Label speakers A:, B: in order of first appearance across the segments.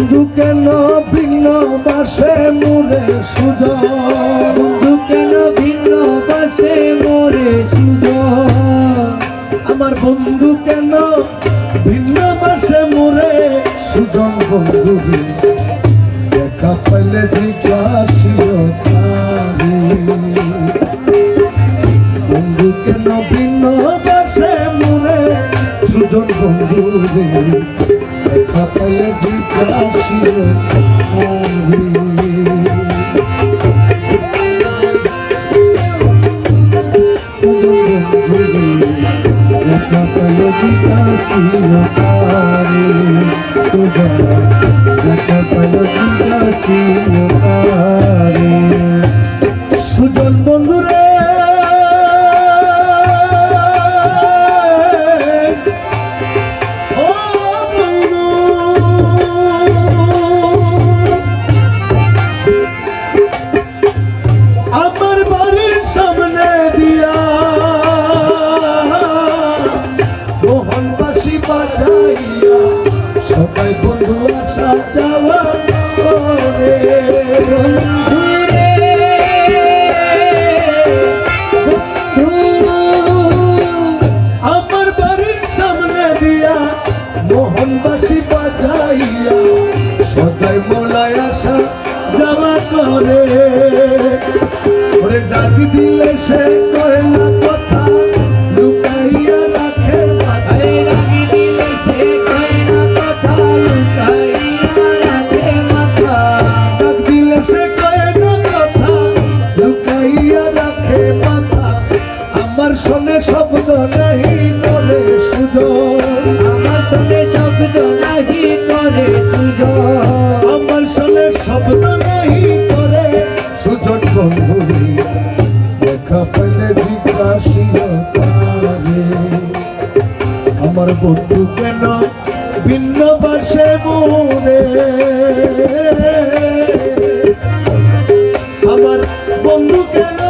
A: বন্ধু কেন ভিন্ন বাসে মুরে সুজন?
B: বন্ধু কেন ভিন্ন বাসে মোরে সুজন?
A: আমার বন্ধু কেন ভিন্ন বাসে মুরে সুজন বন্ধু? দেখা পাইলে জিজ্ঞাসিও বন্ধু কেন ভিন্ন বাসে মুরে সুজন বন্ধু? দেখা তারে সুজন যাওয়া করে মোহনবাসী বাজাইয়া সদাই মোলায় আসা যাওয়া করে। ওরে ডাক দিলে সে কয়, না শব্দ নাহি করে সুযোগ
B: আমার সঙ্গে শব্দ নাহি করে সুজন।
A: আমার শোনে শব্দ আমার বন্ধু কেন ভিন্ন বাসে মনে আমার বন্ধু কেন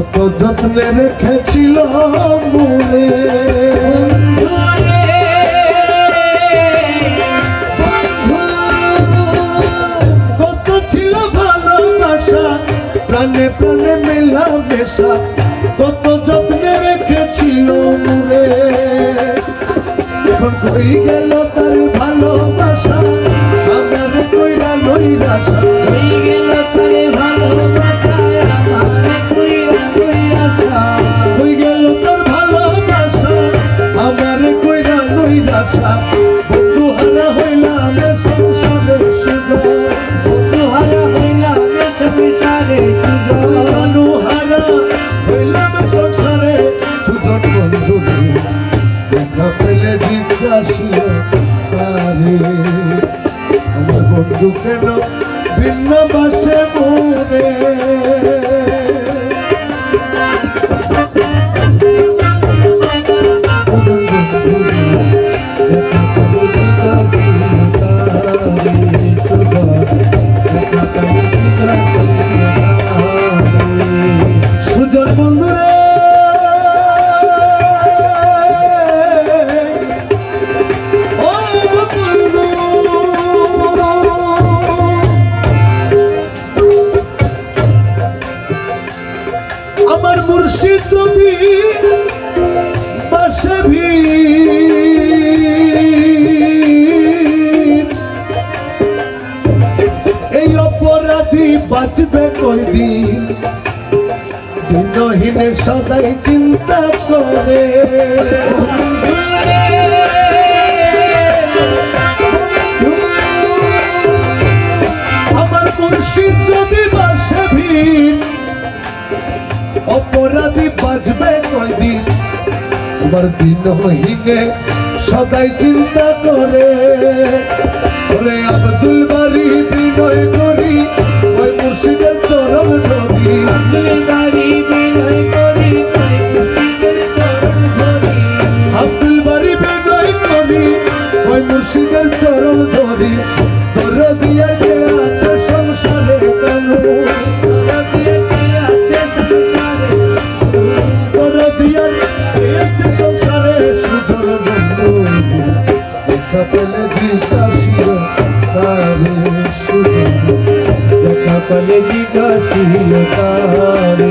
A: কত যত্নে রেখেছিল মনে। কত ছিল ভালোবাসা, প্রাণে প্রাণে মেলা মেশা কত যত্নে রেখেছিল মনে। এখন কই গেল কেন ভিন্ন বাসে মোরে দিনহীনে সদাই চিন্তা করে। আমার মুর্শিদ যদি বাসে অপরাধী বাঁচবে কয়দিন? আমার দিনহীনে সদাই চিন্তা করে। আব্দুল বাড়ি বিনয় চরণ ধরি তোর দিয়া কে আছে সংসারে কানু তোর দিয়া কে আছে সংসারে সুজন বন্ধু দেখা পেলে জিজ্ঞাসিও তারে সুজন
B: দেখা পেলে জিজ্ঞাসিল তারে।